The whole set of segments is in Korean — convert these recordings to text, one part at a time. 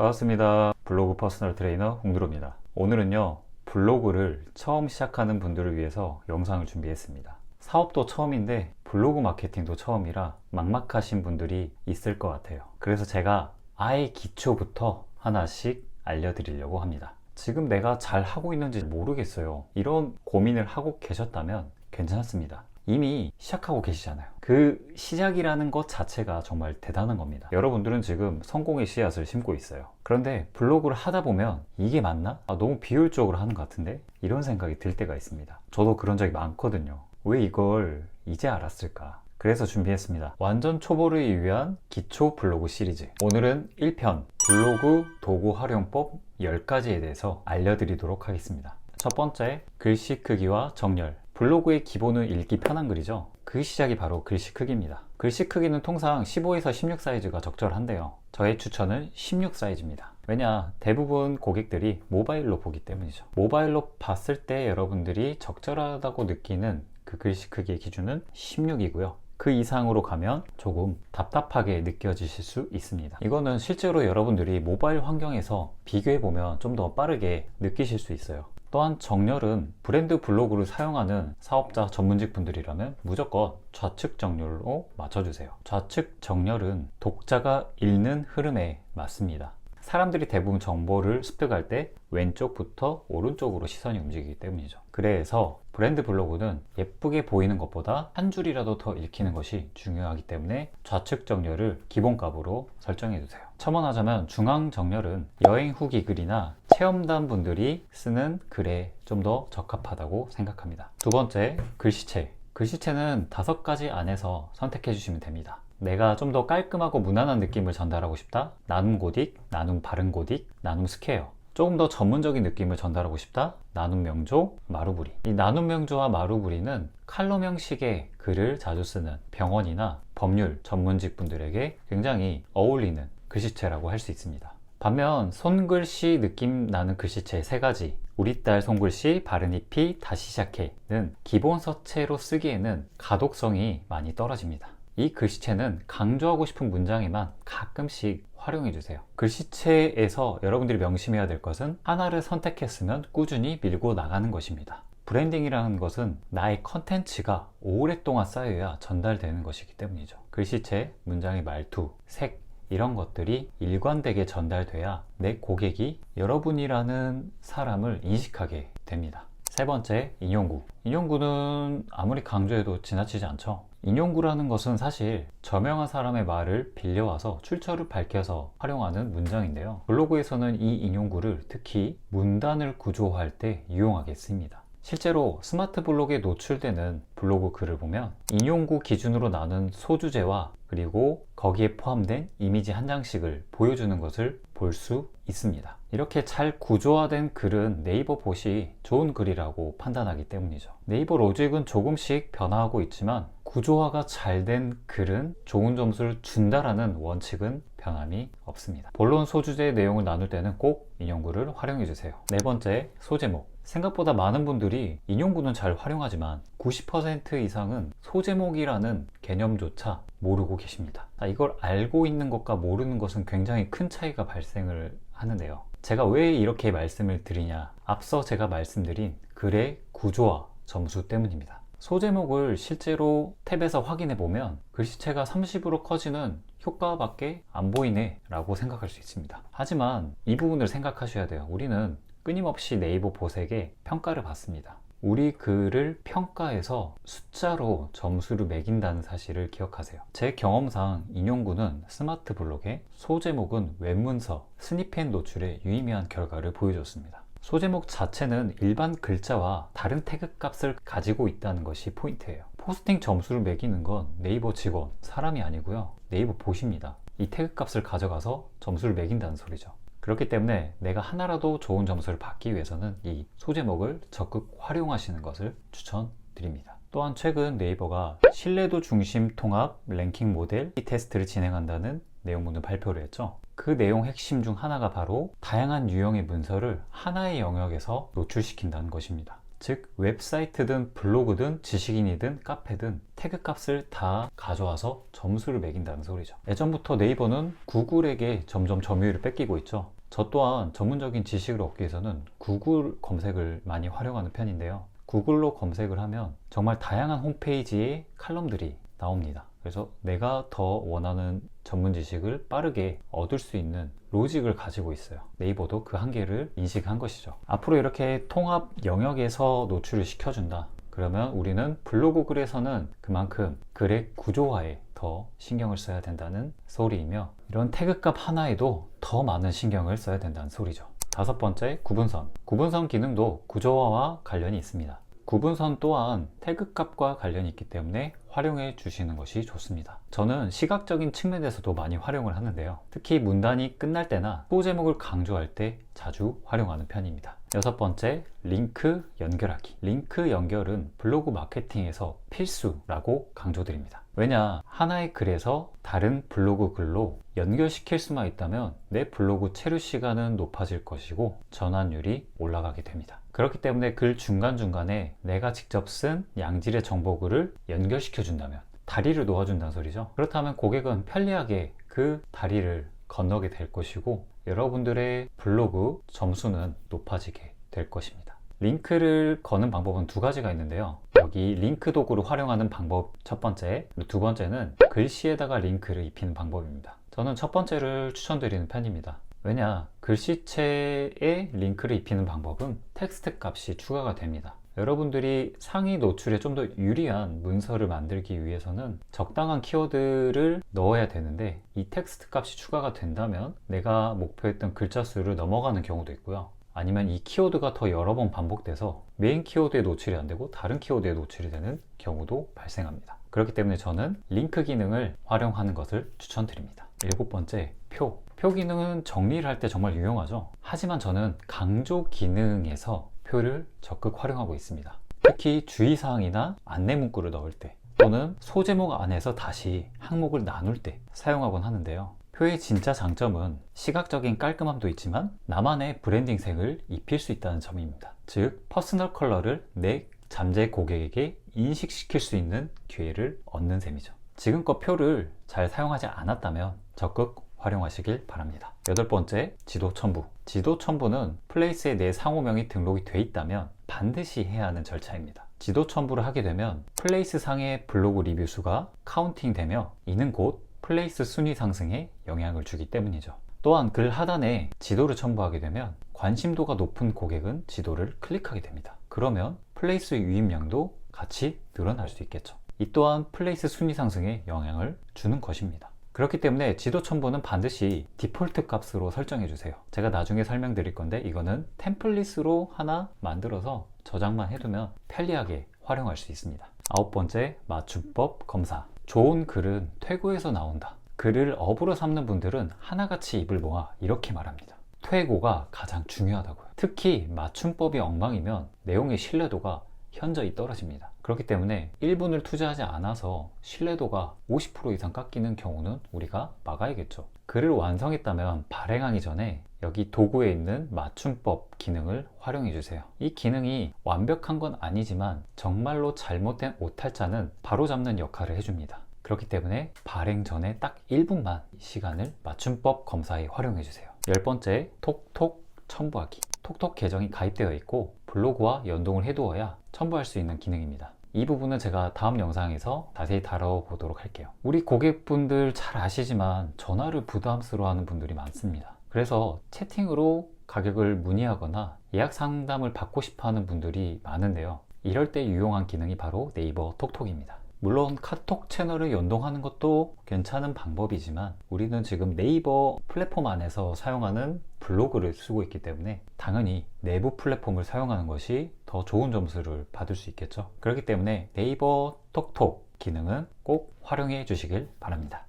반갑습니다. 블로그 퍼스널 트레이너 홍드로입니다. 오늘은요, 블로그를 처음 시작하는 분들을 위해서 영상을 준비했습니다. 사업도 처음인데 블로그 마케팅도 처음이라 막막하신 분들이 있을 것 같아요. 그래서 제가 아예 기초부터 하나씩 알려드리려고 합니다. 지금 내가 잘 하고 있는지 모르겠어요. 이런 고민을 하고 계셨다면 괜찮습니다. 이미 시작하고 계시잖아요. 그 시작이라는 것 자체가 정말 대단한 겁니다. 여러분들은 지금 성공의 씨앗을 심고 있어요. 그런데 블로그를 하다 보면 이게 맞나? 아, 너무 비효율적으로 하는 것 같은데? 이런 생각이 들 때가 있습니다. 저도 그런 적이 많거든요. 왜 이걸 이제 알았을까? 그래서 준비했습니다. 완전 초보를 위한 기초 블로그 시리즈. 오늘은 1편 블로그 도구 활용법 10가지에 대해서 알려드리도록 하겠습니다. 첫 번째, 글씨 크기와 정렬. 블로그의 기본은 읽기 편한 글이죠. 그 시작이 바로 글씨 크기입니다. 글씨 크기는 통상 15에서 16 사이즈가 적절한데요. 저의 추천은 16 사이즈입니다. 왜냐, 대부분 고객들이 모바일로 보기 때문이죠. 모바일로 봤을 때 여러분들이 적절하다고 느끼는 그 글씨 크기의 기준은 16이고요. 그 이상으로 가면 조금 답답하게 느껴지실 수 있습니다. 이거는 실제로 여러분들이 모바일 환경에서 비교해 보면 좀 더 빠르게 느끼실 수 있어요. 또한 정렬은 브랜드 블로그를 사용하는 사업자 전문직 분들이라면 무조건 좌측 정렬로 맞춰주세요. 좌측 정렬은 독자가 읽는 흐름에 맞습니다. 사람들이 대부분 정보를 습득할 때 왼쪽부터 오른쪽으로 시선이 움직이기 때문이죠. 그래서 브랜드 블로그는 예쁘게 보이는 것보다 한 줄이라도 더 읽히는 것이 중요하기 때문에 좌측 정렬을 기본값으로 설정해 주세요. 첨언하자면 중앙 정렬은 여행 후기 글이나 체험단 분들이 쓰는 글에 좀 더 적합하다고 생각합니다. 두 번째, 글씨체. 글씨체는 다섯 가지 안에서 선택해 주시면 됩니다. 내가 좀 더 깔끔하고 무난한 느낌을 전달하고 싶다? 나눔 고딕, 나눔 바른 고딕, 나눔 스퀘어. 조금 더 전문적인 느낌을 전달하고 싶다? 나눔 명조, 마루부리. 이 나눔 명조와 마루부리는 칼럼 형식의 글을 자주 쓰는 병원이나 법률 전문직 분들에게 굉장히 어울리는 글씨체라고 할 수 있습니다. 반면 손글씨 느낌 나는 글씨체 세 가지 우리 딸 손글씨 바르니 피 다시 시작해는 기본 서체로 쓰기에는 가독성이 많이 떨어집니다. 이 글씨체는 강조하고 싶은 문장에만 가끔씩 활용해 주세요. 글씨체에서 여러분들이 명심해야 될 것은 하나를 선택했으면 꾸준히 밀고 나가는 것입니다. 브랜딩이라는 것은 나의 컨텐츠가 오랫동안 쌓여야 전달되는 것이기 때문이죠. 글씨체, 문장의 말투, 색, 이런 것들이 일관되게 전달돼야 내 고객이 여러분이라는 사람을 인식하게 됩니다. 세 번째, 인용구. 인용구는 아무리 강조해도 지나치지 않죠. 인용구라는 것은 사실 저명한 사람의 말을 빌려와서 출처를 밝혀서 활용하는 문장인데요. 블로그에서는 이 인용구를 특히 문단을 구조할 때 유용하게 씁니다. 실제로 스마트 블록에 노출되는 블로그 글을 보면 인용구 기준으로 나눈 소주제와 그리고 거기에 포함된 이미지 한 장씩을 보여주는 것을 볼 수 있습니다. 이렇게 잘 구조화된 글은 네이버 봇이 좋은 글이라고 판단하기 때문이죠. 네이버 로직은 조금씩 변화하고 있지만 구조화가 잘 된 글은 좋은 점수를 준다라는 원칙은 변함이 없습니다. 본론 소주제의 내용을 나눌 때는 꼭 인용구를 활용해 주세요. 네 번째, 소제목. 생각보다 많은 분들이 인용구는 잘 활용하지만 90% 이상은 소제목이라는 개념조차 모르고 계십니다. 이걸 알고 있는 것과 모르는 것은 굉장히 큰 차이가 발생을 하는데요. 제가 왜 이렇게 말씀을 드리냐. 앞서 제가 말씀드린 글의 구조와 점수 때문입니다. 소제목을 실제로 탭에서 확인해 보면 글씨체가 30으로 커지는 효과밖에 안 보이네 라고 생각할 수 있습니다. 하지만 이 부분을 생각하셔야 돼요. 우리는 끊임없이 네이버 보색에 평가를 받습니다. 우리 글을 평가해서 숫자로 점수를 매긴다는 사실을 기억하세요. 제 경험상 인용구는 스마트 블록에 소제목은 웹문서, 스니펫 노출에 유의미한 결과를 보여줬습니다. 소제목 자체는 일반 글자와 다른 태그 값을 가지고 있다는 것이 포인트예요. 포스팅 점수를 매기는 건 네이버 직원, 사람이 아니고요. 네이버 봇입니다. 이 태그 값을 가져가서 점수를 매긴다는 소리죠. 그렇기 때문에 내가 하나라도 좋은 점수를 받기 위해서는 이 소제목을 적극 활용하시는 것을 추천드립니다. 또한 최근 네이버가 신뢰도 중심 통합 랭킹 모델 테스트를 진행한다는 내용문을 발표를 했죠. 그 내용 핵심 중 하나가 바로 다양한 유형의 문서를 하나의 영역에서 노출시킨다는 것입니다. 즉 웹사이트든 블로그든 지식인이든 카페든 태그 값을 다 가져와서 점수를 매긴다는 소리죠. 예전부터 네이버는 구글에게 점점 점유율을 뺏기고 있죠. 저 또한 전문적인 지식을 얻기 위해서는 구글 검색을 많이 활용하는 편인데요. 구글로 검색을 하면 정말 다양한 홈페이지의 칼럼들이 나옵니다. 그래서 내가 더 원하는 전문 지식을 빠르게 얻을 수 있는 로직을 가지고 있어요. 네이버도 그 한계를 인식한 것이죠. 앞으로 이렇게 통합 영역에서 노출을 시켜준다. 그러면 우리는 블로그 글에서는 그만큼 글의 구조화에 더 신경을 써야 된다는 소리이며 이런 태그값 하나에도 더 많은 신경을 써야 된다는 소리죠. 다섯 번째, 구분선. 구분선 기능도 구조화와 관련이 있습니다. 구분선 또한 태그값과 관련이 있기 때문에 활용해 주시는 것이 좋습니다. 저는 시각적인 측면에서도 많이 활용을 하는데요. 특히 문단이 끝날 때나 소제목을 강조할 때 자주 활용하는 편입니다. 여섯 번째, 링크 연결하기. 링크 연결은 블로그 마케팅에서 필수라고 강조드립니다. 왜냐, 하나의 글에서 다른 블로그 글로 연결시킬 수만 있다면 내 블로그 체류 시간은 높아질 것이고 전환율이 올라가게 됩니다. 그렇기 때문에 글 중간중간에 내가 직접 쓴 양질의 정보글을 연결시켜 준다면 다리를 놓아준다는 소리죠. 그렇다면 고객은 편리하게 그 다리를 건너게 될 것이고 여러분들의 블로그 점수는 높아지게 될 것입니다. 링크를 거는 방법은 두 가지가 있는데요. 여기 링크 도구를 활용하는 방법 첫 번째, 두 번째는 글씨에다가 링크를 입히는 방법입니다. 저는 첫 번째를 추천드리는 편입니다. 왜냐, 글씨체에 링크를 입히는 방법은 텍스트 값이 추가가 됩니다. 여러분들이 상위 노출에 좀 더 유리한 문서를 만들기 위해서는 적당한 키워드를 넣어야 되는데 이 텍스트 값이 추가가 된다면 내가 목표했던 글자 수를 넘어가는 경우도 있고요. 아니면 이 키워드가 더 여러 번 반복돼서 메인 키워드에 노출이 안 되고 다른 키워드에 노출이 되는 경우도 발생합니다. 그렇기 때문에 저는 링크 기능을 활용하는 것을 추천드립니다. 일곱 번째, 표. 표 기능은 정리를 할 때 정말 유용하죠. 하지만 저는 강조 기능에서 표를 적극 활용하고 있습니다. 특히 주의사항이나 안내 문구를 넣을 때 또는 소제목 안에서 다시 항목을 나눌 때 사용하곤 하는데요. 표의 진짜 장점은 시각적인 깔끔함도 있지만 나만의 브랜딩색을 입힐 수 있다는 점입니다. 즉, 퍼스널 컬러를 내 잠재 고객에게 인식시킬 수 있는 기회를 얻는 셈이죠. 지금껏 표를 잘 사용하지 않았다면 적극 활용하시길 바랍니다. 여덟 번째, 지도 첨부. 지도 첨부는 플레이스에 내 상호명이 등록이 돼 있다면 반드시 해야 하는 절차입니다. 지도 첨부를 하게 되면 플레이스 상의 블로그 리뷰 수가 카운팅 되며 이는 곧 플레이스 순위 상승에 영향을 주기 때문이죠. 또한 글 하단에 지도를 첨부하게 되면 관심도가 높은 고객은 지도를 클릭하게 됩니다. 그러면 플레이스 유입량도 같이 늘어날 수 있겠죠. 이 또한 플레이스 순위 상승에 영향을 주는 것입니다. 그렇기 때문에 지도 첨부는 반드시 디폴트 값으로 설정해 주세요. 제가 나중에 설명드릴 건데 이거는 템플릿으로 하나 만들어서 저장만 해두면 편리하게 활용할 수 있습니다. 아홉 번째, 맞춤법 검사. 좋은 글은 퇴고에서 나온다. 글을 업으로 삼는 분들은 하나같이 입을 모아 이렇게 말합니다. 퇴고가 가장 중요하다고요. 특히 맞춤법이 엉망이면 내용의 신뢰도가 현저히 떨어집니다. 그렇기 때문에 1분을 투자하지 않아서 신뢰도가 50% 이상 깎이는 경우는 우리가 막아야겠죠. 글을 완성했다면 발행하기 전에 여기 도구에 있는 맞춤법 기능을 활용해 주세요. 이 기능이 완벽한 건 아니지만 정말로 잘못된 오탈자는 바로잡는 역할을 해줍니다. 그렇기 때문에 발행 전에 딱 1분만 시간을 맞춤법 검사에 활용해 주세요. 열 번째, 톡톡 첨부하기. 톡톡 계정이 가입되어 있고 블로그와 연동을 해두어야 첨부할 수 있는 기능입니다. 이 부분은 제가 다음 영상에서 자세히 다뤄보도록 할게요. 우리 고객분들 잘 아시지만 전화를 부담스러워하는 분들이 많습니다. 그래서 채팅으로 가격을 문의하거나 예약 상담을 받고 싶어 하는 분들이 많은데요. 이럴 때 유용한 기능이 바로 네이버 톡톡입니다. 물론 카톡 채널을 연동하는 것도 괜찮은 방법이지만 우리는 지금 네이버 플랫폼 안에서 사용하는 블로그를 쓰고 있기 때문에 당연히 내부 플랫폼을 사용하는 것이 더 좋은 점수를 받을 수 있겠죠. 그렇기 때문에 네이버 톡톡 기능은 꼭 활용해 주시길 바랍니다.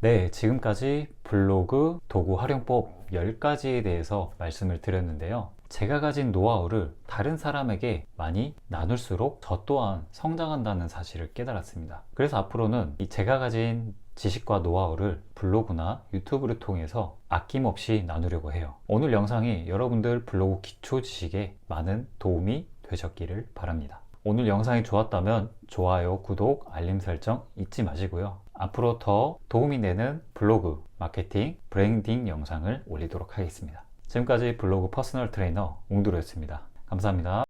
네, 지금까지 블로그 도구 활용법 10가지에 대해서 말씀을 드렸는데요. 제가 가진 노하우를 다른 사람에게 많이 나눌수록 저 또한 성장한다는 사실을 깨달았습니다. 그래서 앞으로는 이 제가 가진 지식과 노하우를 블로그나 유튜브를 통해서 아낌없이 나누려고 해요. 오늘 영상이 여러분들 블로그 기초 지식에 많은 도움이 되셨기를 바랍니다. 오늘 영상이 좋았다면 좋아요, 구독, 알림 설정 잊지 마시고요. 앞으로 더 도움이 되는 블로그, 마케팅, 브랜딩 영상을 올리도록 하겠습니다. 지금까지 블로그 퍼스널 트레이너 웅두루였습니다. 감사합니다.